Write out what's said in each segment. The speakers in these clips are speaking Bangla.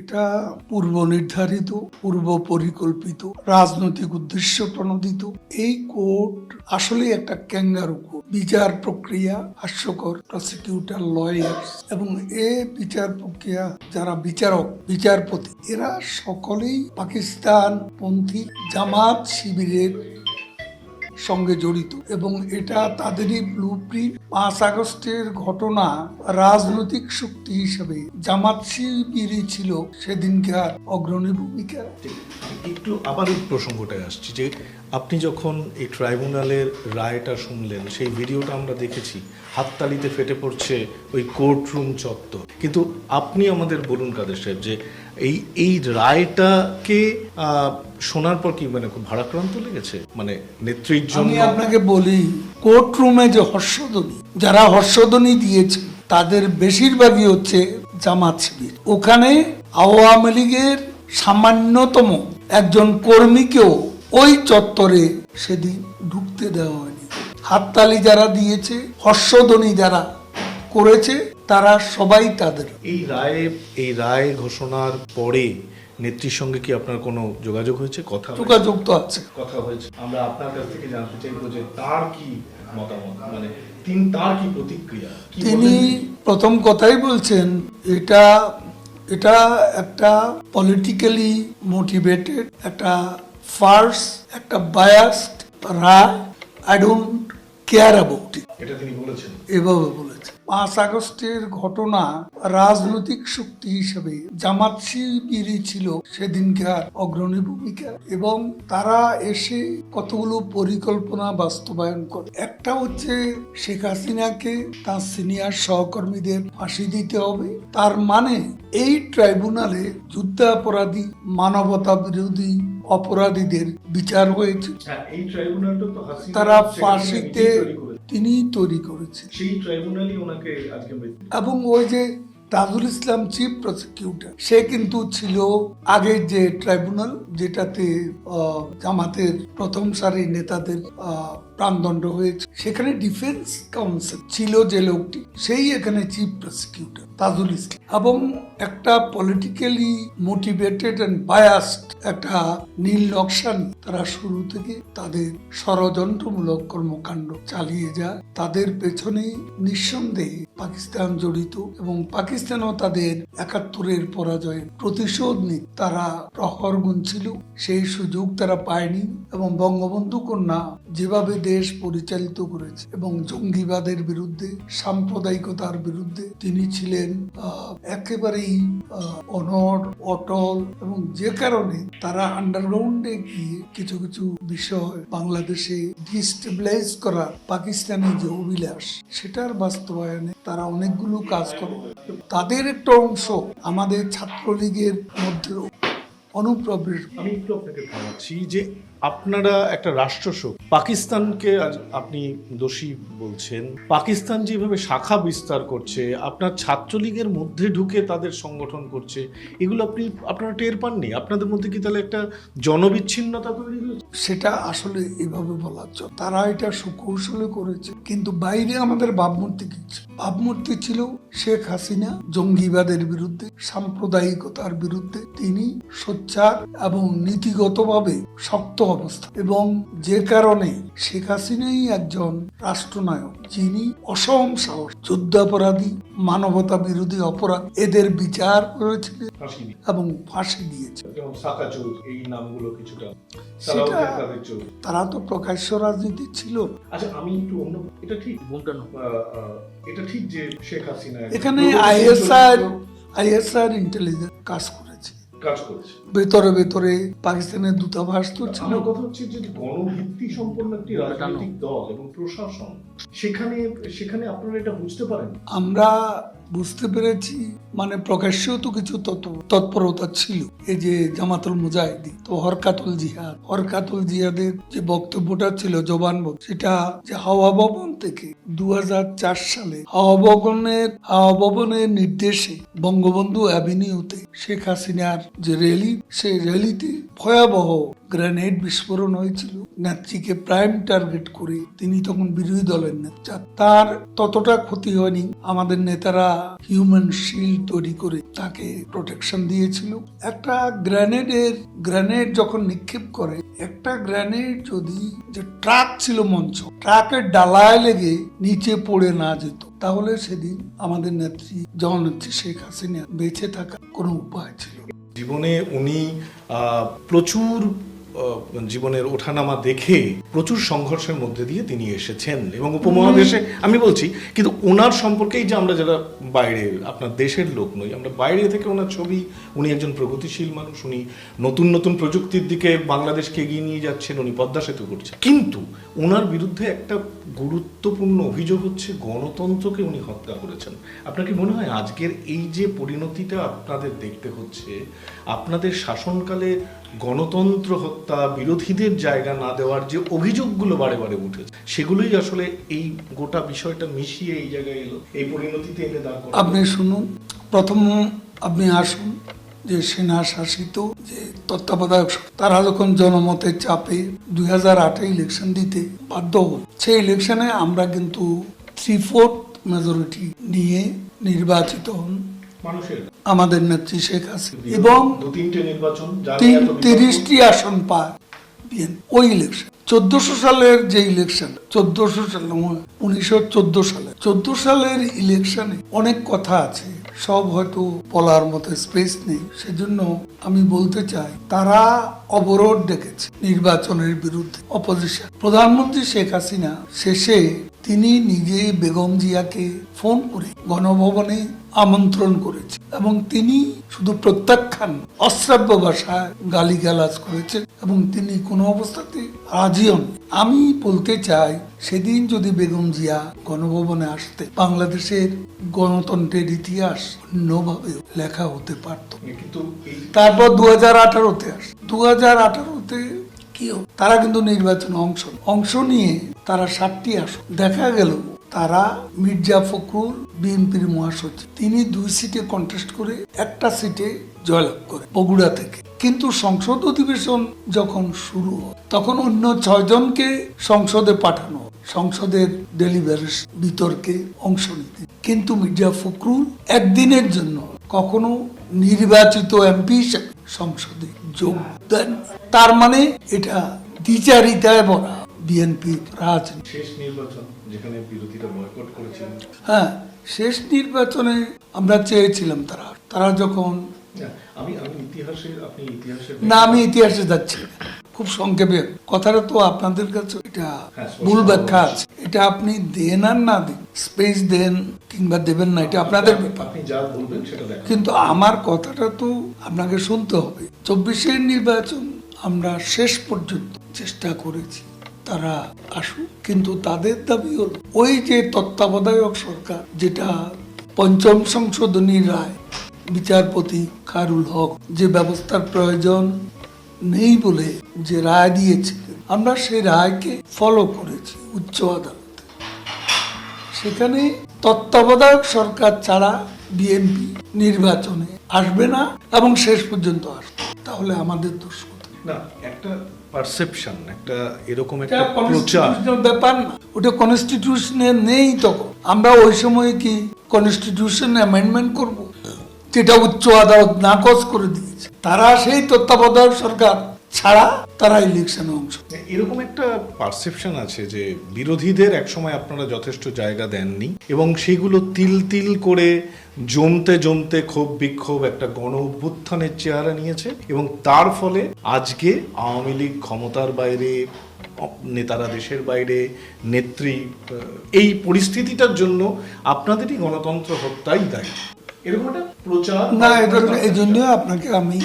এটা পূর্ব নির্ধারিত পূর্ব পরিকল্পিত রাজনৈতিক উদ্দেশ্য প্রণোদিত। এই কোর্ট আসলে একটা ক্যাঙ্গারু কোর্ট। বিচার প্রক্রিয়া হাস্যকর প্রসিকিউটর লয়ার্স এবং এ বিচার প্রক্রিয়া যারা বিচারক, বিচারপতি, এরা সকলেই পাকিস্তান পন্থী জামাত শিবিরের সঙ্গে জড়িত। এবং এটা তাদেরই ব্লু প্রিন্ট পাঁচ আগস্টের ঘটনা রাজনৈতিক শক্তি হিসেবে জামাত শিবিরই ছিল সেদিনকার অগ্রণী ভূমিকা। একটু আবার এই প্রসঙ্গটায় আসছি যে আপনি যখন এই ট্রাইব্যুনালের রায়টা শুনলেন, সেই ভিডিওটা আমরা দেখেছি, হাততালিতে ফেটে পড়ছে ওই কোর্ট রুম চত্বর। কিন্তু আপনি আমাদের বলুন, কাদের সাহেব, যে এই এই রায়টাকে শোনার পর কি মানে খুব ভারাক্রান্ত লেগেছে? মানে নেত্রীর জন্য আপনাকে বলি কোর্ট রুমে যে হর্ষধ্বনি যারা হর্ষধ্বনি দিয়েছে, তাদের বেশিরভাগই হচ্ছে জামাত শিবির। ওখানে আওয়ামী লীগের সামান্যতম একজন কর্মীকেও ওই চত্বরে সেদিন ঢুকতে দেওয়া হয়নি। হাততালি যারা দিয়েছে হর্ষধ্বনি যারা করেছে তারা সবাই তাদের। এই রায়ে এই রায় ঘোষণার পরে নেত্রীর সঙ্গে কি আপনার কোনো যোগাযোগ হয়েছে? কথা? যোগাযোগ তো আছে। কথা হয়েছে। আমরা আপনার কাছ থেকে জানতে চাইব যে তার কি মতামত? মানে তিনি তার কি প্রতিক্রিয়া? তিনি প্রথম কথাই বলছেন এটা এটা একটা পলিটিক্যালি মোটিভেটেড একটা ফার্স একটা biased Roy. I don't care about it এটা তিনি বলেছেন। এভাবে বলেছে পাঁচ আগস্টের ঘটনা রাজনৈতিক শক্তি হিসেবে জামাত শিবিরই ছিল সেদিনকার অগ্রণী ভূমিকা। এবং তারা এসে কতগুলো পরিকল্পনা বাস্তবায়ন করে। একটা হচ্ছে শেখ হাসিনাকে তার সিনিয়র সহকর্মীদের ফাঁসি দিতে হবে। তার মানে এই ট্রাইব্যুনালে যুদ্ধাপরাধী মানবতা বিরোধী অপরাধীদের বিচার হয়েছে। হ্যাঁ এই ট্রাইব্যুনালটা তো তারা ফাঁসিতে। তিনি তৈরি করেছে। সেই ট্রাইব্যুনালই ওনাকে আজকে এবং ওই যে তাজুল ইসলাম চিফ প্রসিকিউটর সে কিন্তু ছিল আগের যে ট্রাইব্যুনাল যেটাতে জামাতের প্রথম সারি নেতাদের আহ, প্রাণদণ্ড হয়েছে। সেখানে ডিফেন্স কাউন্সিল ছিল যে লোকটি, সেই এখানে চিফ প্রসিকিউটর তাজুল ইসলাম। এবং একটা পলিটিক্যালি মোটিভেটেড অ্যান্ড বায়াসড একটা নীল নকশা তারা শুরু থেকে তাদের ষড়যন্ত্রমূলক কর্মকাণ্ড চালিয়ে যায়। তাদের পেছনে নিঃসন্দেহে পাকিস্তান জড়িত এবং পাকিস্তানও তাদের একাত্তরের পরাজয়ের প্রতিশোধ নিয়ে তারা প্রহর গুনছিল। সেই সুযোগ তারা পায়নি এবং বঙ্গবন্ধু কন্যা যেভাবে দেশ পরিচালিত করেছে এবং জঙ্গিবাদের বিরুদ্ধে, সাম্প্রদায়িকতার বিরুদ্ধে তিনি ছিলেন একেবারেই অনড়, অটল এবং যে কারণে তারা আন্ডারগ্রাউন্ডে গিয়ে কিছু কিছু বিষয় বাংলাদেশে ডিস্টেবিলাইজ করা পাকিস্তানি যে অভিলাষ, সেটার বাস্তবায়নে তারা অনেকগুলো কাজ করে। তাদের একটা অংশ আমাদের ছাত্রলীগের মধ্যেও অনুপ্রবেশ আমি একটু আপনাকে থামাচ্ছি যে আপনারা একটা রাষ্ট্রশোক পাকিস্তানকে আজ আপনি দোষী বলছেন। পাকিস্তান যেভাবে শাখা বিস্তার করছে, আপনার ছাত্রলীগের মধ্যে ঢুকে তাদের সংগঠন করছে, এগুলো আপনি, আপনারা টের পাননি? আপনাদের মধ্যে কি তাহলে একটা জনবিচ্ছিন্নতা তৈরি হয়েছে? সেটা আসলে এভাবে বলা চলে। তারা এটা সুকৌশলে করেছে, কিন্তু বাইরে আমাদের ভাবমূর্তি কি? ভাবমূর্তি ছিল শেখ হাসিনা জঙ্গিবাদের বিরুদ্ধে, সাম্প্রদায়িকতার বিরুদ্ধে তিনি সোচ্চার এবং নীতিগতভাবে শক্ত অবস্থা। এবং যে কারণে শেখ হাসিনাই একজন রাষ্ট্রনায়ক যিনি অসম সাহস যুদ্ধাপরাধী মানবতা বিরোধী অপরাধ এদের বিচার করেছিলেন এবং ফাঁসি দিয়েছে। এই নামগুলো কিছুটা। তারা তো প্রকাশ্য রাজনীতি ছিল। আচ্ছা আমি একটু অন্য এটা ঠিক? এটা ঠিক যে শেখ হাসিনা এখানে আইএসআর আইএসআর ইন্টেলিজেন্স কাজ করেছে। কাজ করেছে। ভেতরে ভেতরে পাকিস্তানের দূতাবাস তো ছিল। কথা হচ্ছে যে গণভিত্তি সম্পন্ন একটি রাজনৈতিক দল এবং প্রশাসন সেখানে সেখানে আপনারা এটা বুঝতে পারেন? আমরা বুঝতে পেরেছি। মানে প্রকাশ্যেও তো কিছু তৎপ- তৎপরতা ছিল। এই যে জামাতুল মুজাহিদি তো হরকাতুল জিহাদ। হরকাতুল জিহাদের যে বক্তব্যটা ছিল, জবান সেটা যে হাওয়া ভবন থেকে দু হাজার চার সালে হাওয়া ভবনের হাওয়া ভবনের নির্দেশে বঙ্গবন্ধু অ্যাভিনিউতে শেখ হাসিনার যে র্যালি, সেই র্যালিতে ভয়াবহ গ্রেনেড বিস্ফোরণ হয়েছিল। নেত্রীকে প্রাইম টার্গেট করে তিনি তখন বিরোধী দলের নেতা। তার ততটা ক্ষতি হয়নি। আমাদের নেতারা হিউম্যান শিল্ড তৈরি করে তাকে প্রোটেকশন দিয়েছিল। একটা গ্রেনেডের, গ্রেনেড যখন নিক্ষেপ করে, একটা গ্রেনেড যদি যে ট্রাক ছিল মঞ্চ, ট্রাকের ডালায় লেগে নিচে পড়ে না যেত, তাহলে সেদিন আমাদের নেত্রী, জননেত্রী শেখ হাসিনা বেঁচে থাকা কোনো উপায় ছিল জীবনে উনি প্রচুর জীবনের ওঠানামা দেখে প্রচুর সংঘর্ষের মধ্যে দিয়ে তিনি এসেছেন এবং উপমহাদেশে আমি বলছি কিন্তু ওনার সম্পর্কেই যে আমরা যারা বাইরে আপনার দেশের লোক নই আমরা বাইরে থেকে ওনার ছবি উনি একজন প্রগতিশীল মানুষ উনি নতুন নতুন প্রযুক্তির দিকে বাংলাদেশকে এগিয়ে নিয়ে যাচ্ছেন উনি পদ্মা সেতু করছেন। কিন্তু ওনার বিরুদ্ধে একটা গুরুত্বপূর্ণ অভিযোগ হচ্ছে গণতন্ত্রকে উনি হত্যা করেছেন। আপনার কি মনে হয় আজকের এই যে পরিণতিটা আপনাদের দেখতে হচ্ছে আপনাদের শাসনকালে গণতন্ত্র হত্যা বিরোধীদের জায়গা না দেওয়ার যে অভিযোগগুলো বারে বারে উঠেছে সেগুলোই আসলে এই গোটা বিষয়টা মিশিয়ে এই জায়গায় এলো এই পরিণতিতে এনে দাঁড় আপনি শুনুন প্রথম আপনি আসুন যে সেনা শাসিত যে তত্ত্বাবধায়ক তারা যখন জনমতের চাপে দুই হাজার আটে ইলেকশন দিতে বাধ্য হল সেই ইলেকশনে আমরা কিন্তু থ্রি ফোর্থ মেজরিটি নিয়ে নির্বাচিত হন। মানুষের। আমাদের নেত্রী শেখ হাসিনা এবং তিরিশটি আসন পায় ওই ইলেকশন চোদ্দশো সালের যে ইলেকশন চোদ্দশো সাল উনিশশো চোদ্দ সালে। চোদ্দ সালের ইলেকশনে অনেক কথা আছে। সব হয়তো বলার মতো স্পেস নেই। সেজন্য আমি বলতে চাই তারা অবরোধ ডেকেছে নির্বাচনের বিরুদ্ধে। অপোজিশন প্রধানমন্ত্রী শেখ হাসিনা শেষে তিনি নিজে বেগম জিয়াকে ফোন করে গণভবনে আমন্ত্রণ করেছে এবং তিনি শুধু প্রত্যাখ্যান অশ্রাব্য ভাষায় গালিগালাজ করেছেন এবং তিনি কোনো অবস্থাতে রাজি হন আমি বলতে চাই সেদিন যদি বেগম জিয়া গণভবনে আসতে বাংলাদেশের গণতন্ত্রের ইতিহাস অন্যভাবে লেখা হতে পারত। কিন্তু তারপর দু হাজার আঠারোতে আস। দু হাজার আঠারোতে কি হলো? তারা কিন্তু নির্বাচনে অংশ অংশ নিয়ে তারা সাতটি আসন। দেখা গেল, তারা মির্জা ফখরুল, বিএনপির মহাসচিব। তিনি দুই সিটে কন্টেস্ট করে একটা সিটে জয়লাভ করে বগুড়া থেকে। কিন্তু সংসদ অধিবেশন যখন শুরু হয়, তখন অন্য ছয়জনকে সংসদে পাঠানো। সংসদের ডেলিভারেশন বিতর্কে অংশ নিতে। কিন্তু মির্জা ফখরুল একদিনের জন্য কখনো নির্বাচিত এমপি হিসেবে সংসদে যোগ দেন। তার মানে এটা দ্বিচারিতায় রাজনীতি। শেষ নির্বাচন যেখানে বিরোধীরা বয়কট হ্যাঁ শেষ নির্বাচনে আমরা চেয়েছিলাম তারা। তারা যখন না, আমি আমি ইতিহাসের আপনি ইতিহাসের না আমি ইতিহাসে যাচ্ছি খুব সংক্ষেপে। কথাটা তো আপনাদের কাছে এটা হ্যাঁ, ভুল ব্যাখ্যা আছে। এটা আপনি দেন আর না দিন স্পেস দেন কিংবা দেবেন না এটা আপনাদের ব্যাপার। কিন্তু আমার কথাটা তো আপনাকে শুনতে হবে। চব্বিশের নির্বাচন আমরা শেষ পর্যন্ত চেষ্টা করেছি তারা আসুক। কিন্তু তাদের দাবি হল ওই যে তত্ত্বাবধায়ক সরকার যেটা পঞ্চম সংশোধনী রায় বিচারপতি কারুল হক যে ব্যবস্থার প্রয়োজন নেই বলে যে রায় দিয়েছিলেন আমরা সেই রায়কে ফলো করেছি উচ্চ আদালতে। সেখানে তত্ত্বাবধায়ক সরকার ছাড়া বিএনপি নির্বাচনে আসবে না এবং শেষ পর্যন্ত আসবে। তাহলে আমাদের দোষ না একটা পারসেপশন একটা এরকম একটা প্রচার। ব্যাপার না। ওটা কনস্টিটিউশনে নেই তখন। আমরা ওই সময় কি কনস্টিটিউশন অ্যামেন্ডমেন্ট করব? যেটা উচ্চ আদালত নাকচ করে দিয়েছে। তারা সেই তত্ত্বাবধায়ক সরকার। ছাড়া তারা ইলেকশনে অংশ। এরকম একটা পারসেপশন আছে যে বিরোধীদের একসময় আপনারা যথেষ্ট জায়গা দেননি এবং সেগুলো তিল তিল করে জমতে জমতে ক্ষোভ বিক্ষোভ একটা গণ অভ্যুত্থানের চেহারা নিয়েছে এবং তার ফলে আজকে আওয়ামী লীগ ক্ষমতার বাইরে নেতারা দেশের বাইরে নেত্রী এই পরিস্থিতিটার জন্য আপনাদেরই গণতন্ত্র হত্যাই দায়ী। এরকম একটা প্রচার না এটা এই জন্য আপনাকে আমি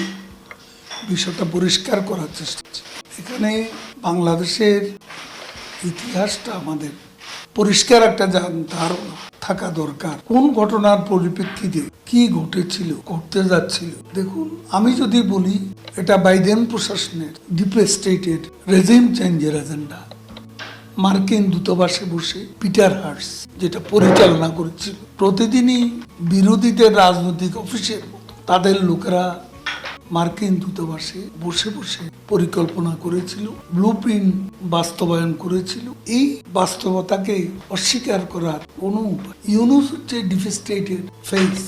বিষয়টা পরিষ্কার করার চেষ্টা করছি। এখানে বাংলাদেশের ইতিহাসটা আমাদের পরিষ্কার একটা ধারণা থাকা দরকার। কোন ঘটনার পরিপ্রেক্ষিতে কি ঘটেছিল, ঘটতে যাচ্ছিল? দেখুন, আমি যদি বলি, এটা বাইডেন প্রশাসনের ডিপ স্টেটেড রেজিম চেঞ্জের এজেন্ডা। মার্কিন দূতাবাসে বসে পিটার হার্স যেটা পরিচালনা করেছিল। প্রতিদিনই বিরোধীদের রাজনৈতিক অফিসের তাদের লোকেরা মার্কিন দূতাবাসে বসে বসে পরিকল্পনা করেছিল ব্লু বাস্তবায়ন করেছিল। এই বাস্তবতাকে অস্বীকার করার কোনো ইউনুস হচ্ছে ডিফেস্টেটেড ফেস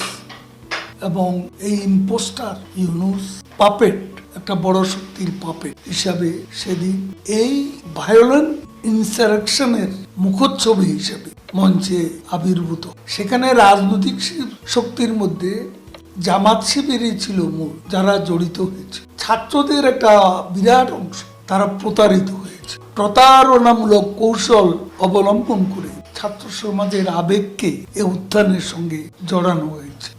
এবং এই ইম্পোস্টার ইউনুস পাপেট, একটা বড় শক্তির পাপেট হিসাবে সেদিন এই ভায়োলেন্ট ইনসারেকশনের মুখচ্ছবি হিসেবে মঞ্চে আবির্ভূত। সেখানে রাজনৈতিক শক্তির মধ্যে জামাত শিবিরই ছিল মূল, যারা জড়িত হয়েছে। ছাত্রদের একটা বিরাট অংশ, তারা প্রতারিত হয়েছে। প্রতারণামূলক কৌশল অবলম্বন করে ছাত্র সমাজের আবেগকে এ উত্থানের সঙ্গে জড়ানো হয়েছে।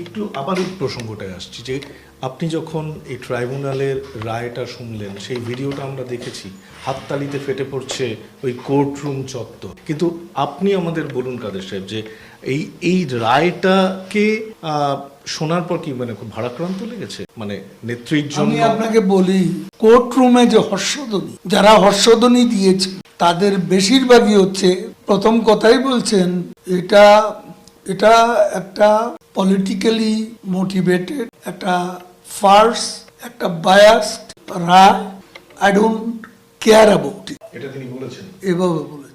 একটু আবার এই প্রসঙ্গটায় আসছি যে আপনি যখন এই ট্রাইব্যুনালের রায়টা শুনলেন, সেই ভিডিওটা আমরা দেখেছি, হাততালিতে ফেটে পড়ছে ওই কোর্ট রুম চত্বর। কিন্তু আপনি আমাদের বলুন, কাদের সাহেব, যে এই এই রায়টাকে শোনার পর কি মানে খুব ভারাক্রান্ত লেগেছে? মানে নেত্রীর জন্য আমি আপনাকে বলি কোর্ট রুমে যে হর্ষধ্বনি, যারা হর্ষধ্বনি দিয়েছে, তাদের বেশিরভাগই হচ্ছে, প্রথম কথাই বলছেন, এটা এটা একটা পলিটিক্যালি মোটিভেটেড একটা ফার্স একটা biased Roy. I don't care about it এটা তিনি বলেছেন। এভাবে বলে